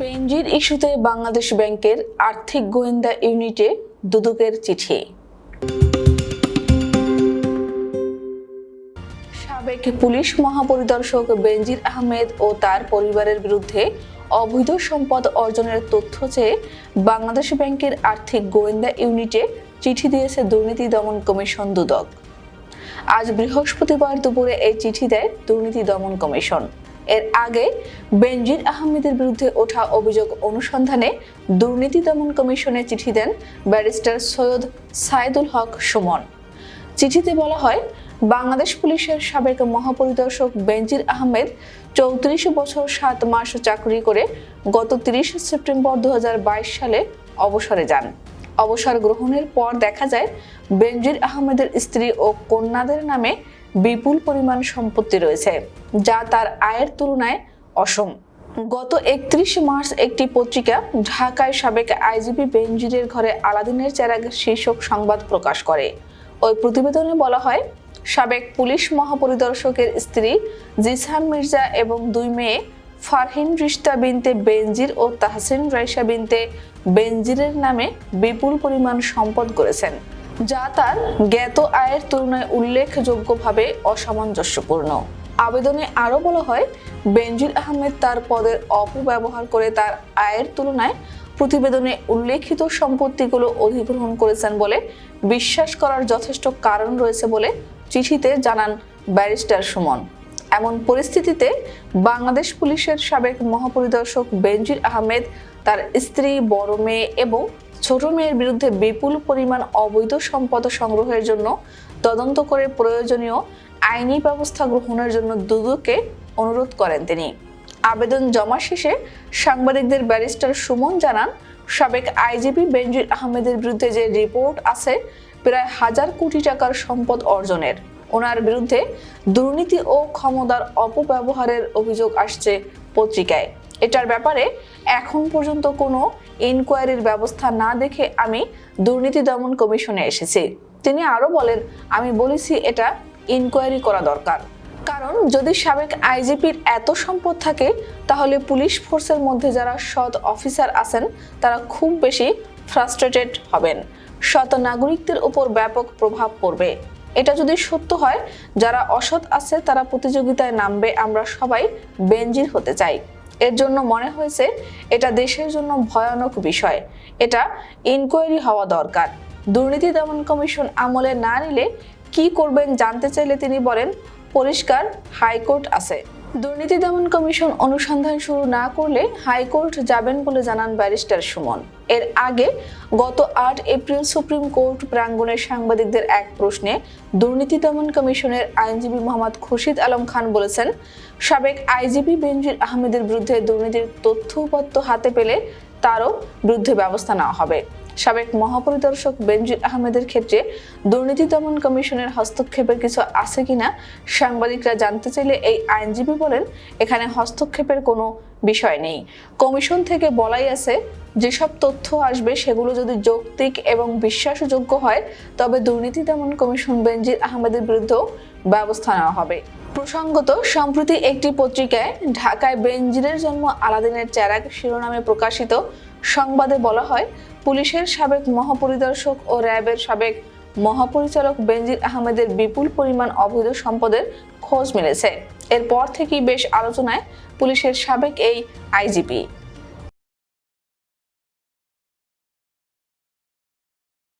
বেনজির ইস্যুতে বাংলাদেশ ব্যাংকের আর্থিক গোয়েন্দা ইউনিটে দুদকের চিঠি। সাবেক পুলিশ মহাপরিদর্শক বেনজির আহমেদ ও তার পরিবারের বিরুদ্ধে অবৈধ সম্পদ অর্জনের তথ্য চেয়ে বাংলাদেশ ব্যাংকের আর্থিক গোয়েন্দা ইউনিটে চিঠি দিয়েছে দুর্নীতি দমন কমিশন দুদক। আজ বৃহস্পতিবার দুপুরে এই চিঠি দেয় দুর্নীতি দমন কমিশন। এর আগে বেনজির আহমেদের বিরুদ্ধে ওঠা অভিযোগ অনুসন্ধানে দুর্নীতি দমন কমিশনে চিঠি দেন ব্যারিস্টার সৈয়দ সাইদুল হক সুমন। চিঠিতে বলা হয়, বাংলাদেশ পুলিশের সাবেক মহাপরিদর্শক বেনজির আহমেদ চৌত্রিশ বছর সাত মাস চাকরি করে গত তিরিশে সেপ্টেম্বর দু হাজার বাইশ সালে অবসরে যান। অবসর গ্রহণের পর দেখা যায় বেনজির আহমেদের স্ত্রী ও কন্যাদের নামে বিপুল পরিমাণ সম্পত্তি রয়েছে, যা তার আয়ের তুলনায় অসম। গত একত্রিশ মার্চ একটি পত্রিকা ঢাকায় সাবেক আইজিপি বেনজিরের ঘরে আলাদিনের চেরাগ শীর্ষক সংবাদ প্রকাশ করে। ওই প্রতিবেদনে বলা হয়, সাবেক পুলিশ মহাপরিদর্শকের স্ত্রী জিসান মির্জা এবং দুই মেয়ে ফারহিন রিস্তা বিনতে বেনজির ও তাহসিন রাইসা বিনতে বেনজিরের নামে বিপুল পরিমাণ সম্পদ করেছেন, যা তার জ্ঞাত আয়ের তুলনায় উল্লেখযোগ্যভাবে অসামঞ্জস্যপূর্ণ। আবেদনে আরও বলা হয়, বেনজির আহমেদ তার পদের অপব্যবহার করে তার আয়ের তুলনায় প্রতিবেদনে উল্লেখিত সম্পত্তিগুলো অধিগ্রহণ করেছেন বলে বিশ্বাস করার যথেষ্ট কারণ রয়েছে বলে চিঠিতে জানান ব্যারিস্টার সুমন। এমন পরিস্থিতিতে বাংলাদেশ পুলিশের সাবেক মহাপরিদর্শক বেনজির আহমেদ, তার স্ত্রী, বড় মেয়ে এবং ছোট মেয়ের বিরুদ্ধে বিপুল পরিমাণ অবৈধ সম্পদ সংগ্রহের জন্য তদন্ত করে প্রয়োজনীয় আইনি ব্যবস্থা গ্রহণের জন্য দুদুকে অনুরোধ করেন তিনি। আবেদন জমা শেষে সাংবাদিকদের ব্যারিস্টার সুমন জানান, সাবেক আইজিপি বেনজির আহমেদের বিরুদ্ধে যে রিপোর্ট আছে, প্রায় হাজার কোটি টাকার সম্পদ অর্জনের। ওনার বিরুদ্ধে দুর্নীতি ও ক্ষমতার অপব্যবহারের অভিযোগ আসছে পত্রিকায়। এটার ব্যাপারে এখন পর্যন্ত কোনো ইনকোয়ারির ব্যবস্থা না দেখে আমি দুর্নীতি দমন কমিশনে এসেছি। তিনি আরও বলেন, আমি বলেছি এটা ইনকোয়ারি করা দরকার। কারণ যদি সাবেক আইজিপির এত সম্পদ থাকে, তাহলে পুলিশ ফোর্সের মধ্যে যারা সৎ অফিসার আছেন, তারা খুব বেশি ফ্রাস্ট্রেটেড হবেন। শত নাগরিকদের উপর ব্যাপক প্রভাব পড়বে। এটা যদি সত্য হয়, যারা অসৎ আছে তারা প্রতিযোগিতায় নামবে, আমরা সবাই বেঞ্জির হতে চাই। এর জন্য মনে হয়েছে, এটা দেশের জন্য ভয়ানক বিষয়। এটা ইনকোয়ারি হওয়া দরকার। দুর্নীতি দমন কমিশন আমলে না নিলে কি করবেন জানতে চাইলে তিনি বলেন, পরিষ্কার, হাইকোর্ট আছে। দুর্নীতি দমন কমিশন অনুসন্ধান শুরু না করলে হাইকোর্ট যাবেন বলে জানান ব্যারিস্টার সুমন। এর আগে গত আট এপ্রিল সুপ্রিম কোর্ট প্রাঙ্গণে সাংবাদিকদের এক প্রশ্নে দুর্নীতি দমন কমিশনের আইনজীবী মোহাম্মদ খুরশিদ আলম খান বলেছেন, সাবেক আইজিপি বেনজির আহমেদের বিরুদ্ধে দুর্নীতির তথ্য উপাত্ত হাতে পেলে তারও বিরুদ্ধে ব্যবস্থা নেওয়া হবে। সাবেক মহাপরিদর্শক বেনজির আহমেদের ক্ষেত্রে দুর্নীতি দমন কমিশনের হস্তক্ষেপের কিছু আছে কিনা সাংবাদিকরা জানতে চাইলে এই আইনজীবী বলেন, এখানে হস্তক্ষেপের কোনো বিষয় নেই। কমিশন থেকে বলাই আছে, যেসব তথ্য আসবে সেগুলো যদি যৌক্তিক এবং বিশ্বাসযোগ্য হয়, তবে দুর্নীতি দমন কমিশন বেনজির আহমেদের বিরুদ্ধেও ব্যবস্থা নেওয়া হবে। প্রসঙ্গত, সম্প্রতি একটি পত্রিকায় ঢাকায় বেনজিরের জন্ম আলাদিনের চেরাগ শিরোনামে প্রকাশিত সংবাদে বলা হয় পুলিশের সাবেক মহাপরিদর্শক ও র্যাবের সাবেক মহাপরিচালক বেনজির আহমেদের বিপুল পরিমাণ অবৈধ সম্পদের খোঁজ মিলেছে। এরপর থেকেই বেশ আলোচনায় পুলিশের সাবেক এই আইজিপি।